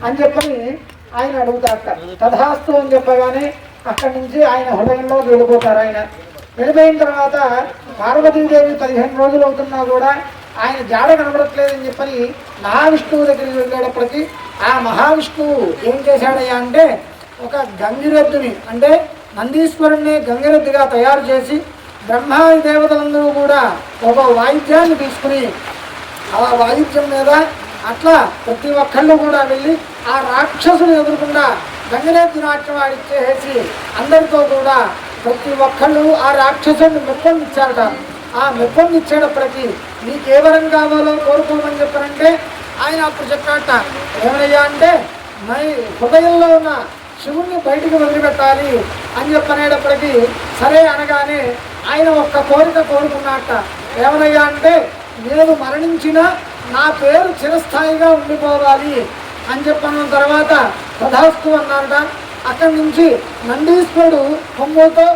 అని చెప్పని ఆయన అడుగుతారు తథాస్తు అని చెప్పగానే అక్కడి నుంచి ఆయన హృదయంలో వెళ్ళిపోతారు ఆయన. వెళ్ళిపోయిన తర్వాత పార్వతీదేవి పదిహేను రోజులు అవుతున్నా కూడా ఆయన జాడ కనబడట్లేదని చెప్పని మహావిష్ణువు దగ్గరికి వెళ్ళేటప్పటికి ఆ మహావిష్ణువు ఏం చేశాడయ్యా అంటే ఒక గంగిరెద్దుని అంటే నందీశ్వరుణ్ణి గంగిరెద్దుగా తయారు చేసి బ్రహ్మాది దేవతలందరూ కూడా ఒక వాయిద్యాన్ని తీసుకుని ఆ వాయిద్యం మీద అట్లా ప్రతి ఒక్కళ్ళు కూడా వెళ్ళి ఆ రాక్షసుని ఎదురకుండా గంగనేతి నాట్యం ఆడిచ్చేసి అందరితో కూడా ప్రతి ఒక్కళ్ళు ఆ రాక్షసుని మెప్పొందిచ్చారట ఆ మెప్పొందిచ్చేటప్పటికి నీకు ఏ వరం కావాలో కోరుకోమని చెప్పారంటే ఆయన అప్పుడు చెప్పాట ఏమయ్యా అంటే మై హృదయంలో ఉన్న శివుణ్ణి బయటికి వదిలిపెట్టాలి అని చెప్పనేటప్పటికీ సరే అనగానే ఆయన ఒక్క కోరిక కోరుకున్నట్ట ఏమనయ్యా అంటే నేను మరణించిన నా పేరు చిరస్థాయిగా ఉండిపోవాలి అని చెప్పిన తర్వాత తథాస్తు అన్నారట. అక్కడి నుంచి నందీశ్వరుడు కొమ్ముతో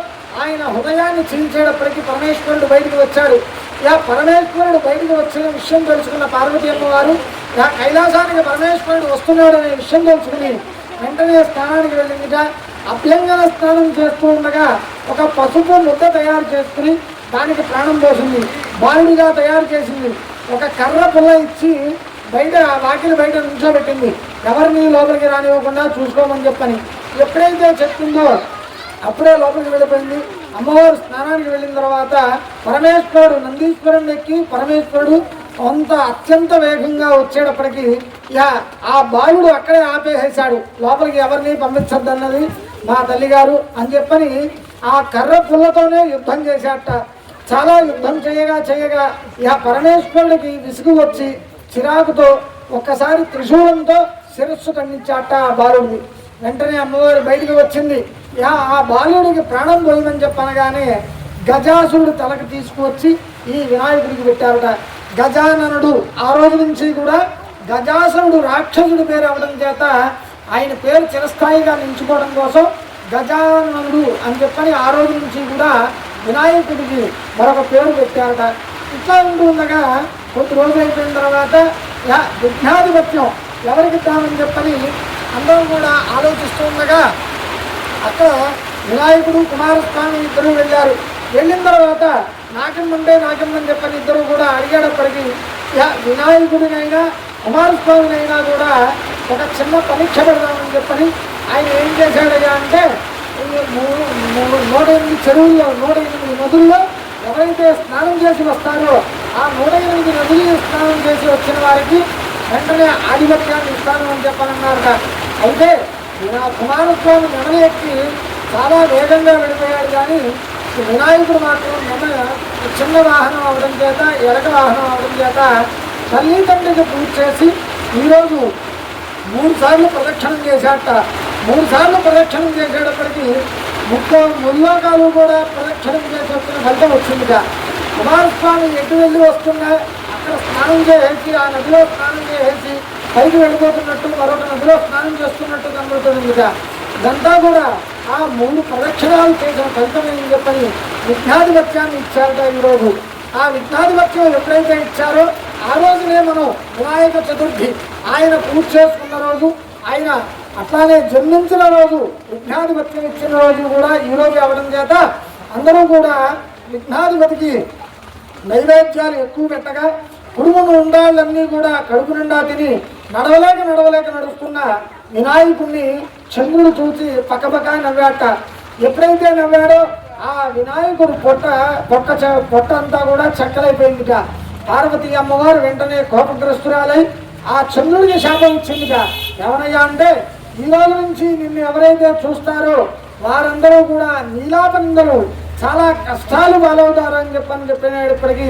ఆయన హృదయాన్ని చీల్చేటప్పటికి పరమేశ్వరుడు బయటికి వచ్చాడు. ఇలా పరమేశ్వరుడు బయటికి వచ్చిన విషయం తెలుసుకున్న పార్వతీ అమ్మవారు యా కైలాసానికి పరమేశ్వరుడు వస్తున్నాడు అనే విషయం తెలుసుకుని వెంటనే స్నానానికి వెళ్ళిందిట. అభ్యంగన స్నానం చేస్తూ ఉండగా ఒక పసుపు ముద్ద తయారు చేసుకుని దానికి ప్రాణం పోసింది. బాలుడిగా తయారు చేసింది. ఒక కర్ర పుల్ల ఇచ్చి బయట ఆ వాకిలి బయట నుంచోబెట్టింది ఎవరిని లోపలికి రానివ్వకుండా చూసుకోమని చెప్పని ఎప్పుడైతే చెప్తుందో అప్పుడే లోపలికి వెళ్ళిపోయింది. అమ్మవారు స్నానానికి వెళ్ళిన తర్వాత పరమేశ్వరుడు నందీశ్వరుని ఎక్కి పరమేశ్వరుడు కొంత అత్యంత వేగంగా వచ్చేటప్పటికి యా ఆ బాలుడు అక్కడే ఆపేసేశాడు. లోపలికి ఎవరిని పంపించద్దన్నది మా తల్లిగారు అని చెప్పని ఆ కర్ర పుల్లతోనే యుద్ధం చేశాట చాలా యుద్ధం చేయగా చేయగా యా పరమేశ్వరుడికి విసుగు వచ్చి చిరాకుతో ఒక్కసారి త్రిశూలంతో శిరస్సు ఖండించాట ఆ బాలుడిని. వెంటనే అమ్మవారు బయటికి వచ్చింది. యా ఆ బాలుడికి ప్రాణం పోయిందని చెప్పనగానే గజాసురుడు తలకు తీసుకువచ్చి ఈ వినాయకుడికి పెట్టారట. గజాననుడు ఆ రోజు నుంచి కూడా గజాసురుడు రాక్షసుడి పేరు అవడం చేత ఆయన పేరు చిరస్థాయిగా నిలుచుకోవడం కోసం గజాననుడు అని చెప్పని ఆ రోజు నుంచి కూడా వినాయకుడికి మరొక పేరు పెట్టారట. ఇట్లా ఉంటూ ఉండగా కొద్ది రోజులైపోయిన అయిపోయిన తర్వాత యా విఘ్నాధిపత్యం ఎవరికి ఇద్దామని చెప్పని అందరూ కూడా ఆలోచిస్తూ ఉండగా అక్కడ వినాయకుడు కుమారస్వామి ఇద్దరు వెళ్ళారు. వెళ్ళిన తర్వాత నాకెమ్మంటే నాకెమ్మని చెప్పని ఇద్దరు కూడా అడిగేటప్పటికి యా వినాయకుడినైనా కుమారస్వామినైనా కూడా ఒక చిన్న పరీక్ష పెడదామని చెప్పని ఆయన ఏం చేశాడయ్యా అంటే మూడు మూడు నూట ఎనిమిది చెరువుల్లో నూట ఎనిమిది నదుల్లో ఎవరైతే స్నానం చేసి వస్తారో ఆ నూట ఎనిమిది నదులు స్నానం చేసి వచ్చిన వారికి వెంటనే ఆధిపత్యాన్ని ఇస్తాను అని చెప్పాలన్నారట అయితే నా కుమారస్వామి నెమలి ఎక్కి చాలా వేగంగా వెళ్ళిపోయాడు కానీ వినాయకుడు మాత్రం నెమల చిన్న వాహనం అవడం చేత ఎలక వాహనం అవడం చేత తల్లిదండ్రులకు తండ్రికి పూజ చేసి ఈరోజు మూడు సార్లు ప్రదక్షిణం చేశాట మూడు సార్లు ప్రదక్షిణం చేసేటప్పటికీ ముక్క ముల్లోకాలు కూడా ప్రదక్షిణం చేసి వచ్చిన ఫలితం వచ్చిందిగా. కుమారస్వామి ఎటు వెళ్ళి వస్తున్నా అక్కడ స్నానం చేసేసి ఆ నదిలో స్నానం చేసేసి పైకి వెళ్ళిపోతున్నట్టు మరొక నదిలో స్నానం చేస్తున్నట్టు కనబడుతుందిగా. ఇదంతా కూడా ఆ మూడు ప్రదక్షిణాలు చేసిన ఫలితమని చెప్పని విఘ్నాధిపత్యాన్ని ఇచ్చారట ఈరోజు. ఆ విఘ్నాధిపత్యం ఎప్పుడైతే ఇచ్చారో ఆ రోజునే మనం వినాయక చతుర్థి. ఆయన పూజ చేసుకున్న రోజు ఆయన అట్లానే జన్మించిన రోజు విఘ్నాధిపత్యం ఇచ్చిన రోజు కూడా ఈరోజు రోజు అవడం చేత అందరూ కూడా విఘ్నాధిపతికి నైవేద్యాలు ఎక్కువ పెట్టగా కుడుమును ఉండాలన్నీ కూడా కడుపు నిండా తిని నడవలేక నడవలేక నడుస్తున్న వినాయకుణ్ణి చంద్రుడు చూసి పక్కపక్క నవ్వాట. ఎప్పుడైతే నవ్వాడో ఆ వినాయకుడు పొట్ట పొట్ట పొట్ట అంతా కూడా చెక్కలైపోయిందిట. పార్వతీ అమ్మవారు వెంటనే కోపగ్రస్తురాలై ఆ చంద్రుడికి శాపం ఇచ్చిందిట. ఏమనయ్యా అంటే ఈ నుంచి నిన్ను ఎవరైతే చూస్తారో వారందరూ కూడా నీలాపందరూ చాలా కష్టాలు పాలవుతారు అని చెప్పని చెప్పినప్పటికీ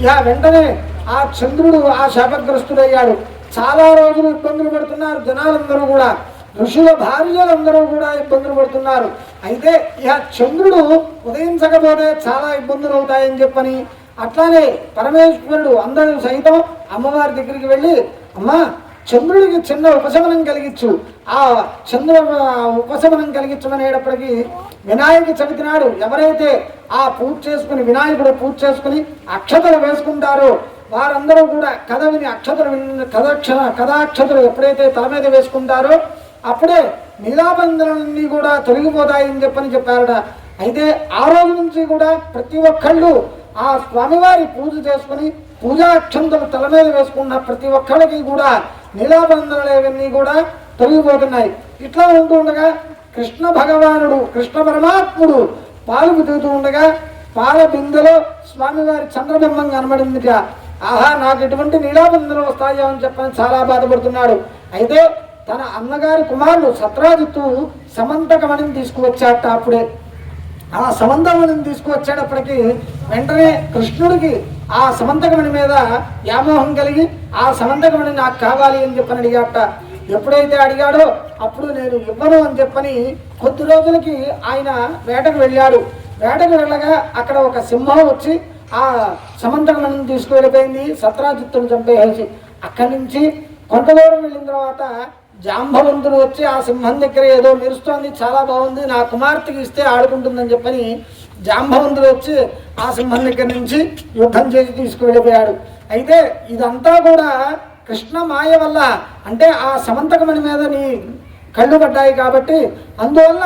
ఇక వెంటనే ఆ చంద్రుడు ఆ శాపగ్రస్తుడయ్యాడు. చాలా రోజులు ఇబ్బందులు పడుతున్నారు జనాలందరూ కూడా. ఋషుల భార్యలందరూ కూడా ఇబ్బందులు పడుతున్నారు. అయితే ఇక చంద్రుడు ఉదయించకపోతే చాలా ఇబ్బందులు అవుతాయని చెప్పని అట్లానే పరమేశ్వరుడు అందరూ సైతం అమ్మవారి దగ్గరికి వెళ్ళి అమ్మా చంద్రుడికి చిన్న ఉపశమనం కలిగించు ఆ చంద్ర ఉపశమనం కలిగించమనేటప్పటికీ వినాయక చవితి నాడు ఎవరైతే ఆ పూజ చేసుకుని వినాయకుడు పూజ చేసుకుని అక్షతలు వేసుకుంటారో వారందరూ కూడా కథ విని అక్షతలు విని కథాక్షర కథాక్షతలు ఎప్పుడైతే తల మీద వేసుకుంటారో అప్పుడే నీలాబంధనలన్నీ కూడా తొలగిపోతాయని చెప్పని చెప్పారట. అయితే ఆ రోజు నుంచి కూడా ప్రతి ఒక్కళ్ళు ఆ స్వామివారి పూజ చేసుకుని పూజాక్షంతలు తల మీద వేసుకున్న ప్రతి ఒక్కళ్ళకి కూడా నీలాబంధనలు ఇవన్నీ కూడా తొలగిపోతున్నాయి. ఇట్లా ఉంటూ ఉండగా కృష్ణ భగవానుడు కృష్ణ పరమాత్ముడు పాలు దిగుతూ ఉండగా పాల బిందెలో స్వామివారి చంద్రబింబం కనబడిందిట. ఆహా నాకు ఎటువంటి నీలాబంధనలు వస్తాయో అని చెప్పని చాలా బాధపడుతున్నాడు. అయితే తన అన్నగారి కుమారుడు సత్రాజిత్తు సమంతకమణిని తీసుకువచ్చాట అప్పుడే. ఆ సమంతకమణిని తీసుకువచ్చేటప్పటికి వెంటనే కృష్ణుడికి ఆ సమంతకమణి మీద వ్యామోహం కలిగి ఆ సమంతకమణి నాకు కావాలి అని చెప్పని అడిగాట. ఎప్పుడైతే అడిగాడో అప్పుడు నేను ఇవ్వను అని చెప్పని కొద్ది రోజులకి ఆయన వేటకు వెళ్ళాడు. వేటకు వెళ్ళగా అక్కడ ఒక సింహం వచ్చి ఆ సమంతకులను తీసుకువెళ్ళిపోయింది. సత్రాజిత్తును చంపేసి అక్కడి నుంచి కొంత దూరం వెళ్ళిన తర్వాత జాంబవంతుడు వచ్చి ఆ సింహం దగ్గర ఏదో మెరుస్తోంది చాలా బాగుంది నా కుమార్తెకి ఇస్తే ఆడుకుంటుందని చెప్పని జాంబవంతుడు వచ్చి ఆ సింహం దగ్గర నుంచి యుద్ధం చేసి తీసుకువెళ్ళిపోయాడు. అయితే ఇదంతా కూడా కృష్ణ మాయ వల్ల అంటే ఆ సమంతకమణి మీద నీ కళ్ళు పడ్డాయి కాబట్టి అందువల్ల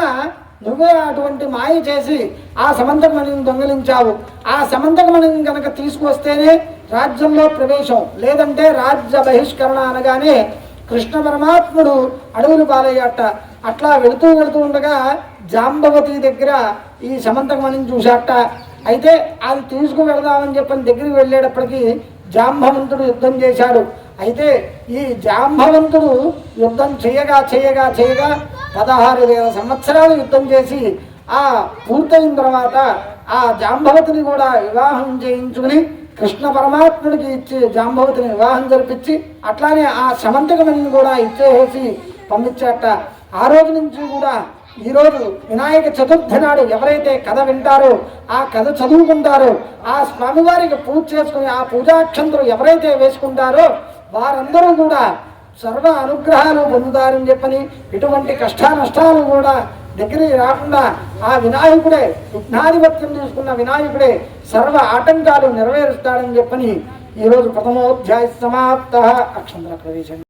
నువ్వే అటువంటి మాయ చేసి ఆ సమంతకమణిని దొంగిలించావు. ఆ సమంతకమణిని కనుక తీసుకువస్తేనే రాజ్యంలో ప్రవేశం. లేదంటే రాజ్య బహిష్కరణ అనగానే కృష్ణ పరమాత్ముడు అడవులు పాలయ్యాట. అట్లా వెళుతూ వెళుతూ ఉండగా జాంబవతి దగ్గర ఈ సమంతకమణిని చూశాట. అయితే అది తీసుకువెళదామని చెప్పని దగ్గరికి వెళ్ళేటప్పటికీ జాంబవంతుడు యుద్ధం చేశాడు. అయితే ఈ జాంబవంతుడు యుద్ధం చేయగా చేయగా చేయగా పదహారు వేల సంవత్సరాలు యుద్ధం చేసి ఆ పూర్తయిన తర్వాత ఆ జాంబవతిని కూడా వివాహం చేయించుకుని కృష్ణ పరమాత్ముడికి ఇచ్చి జాంబవతిని వివాహం జరిపించి అట్లానే ఆ సమంతకమణిని కూడా ఇచ్చేసి పంపించాట ఆ రోజు నుంచి కూడా ఈరోజు వినాయక చతుర్థి నాడు ఎవరైతే కథ వింటారో ఆ కథ చదువుకుంటారో ఆ స్వామివారికి పూజ చేసుకుని ఆ పూజాక్షంతులు ఎవరైతే వేసుకుంటారో వారందరూ కూడా సర్వ అనుగ్రహాలు పొందుతారని చెప్పని ఎటువంటి కష్ట నష్టాలు కూడా దగ్గరికి రాకుండా ఆ వినాయకుడే విఘ్నాధిపత్యం తీసుకున్న వినాయకుడే సర్వ ఆటంకాలు నెరవేరుస్తాడని చెప్పని ఈరోజు ప్రథమోధ్యాయ సమాప్త అక్షంతర ప్రవేశం.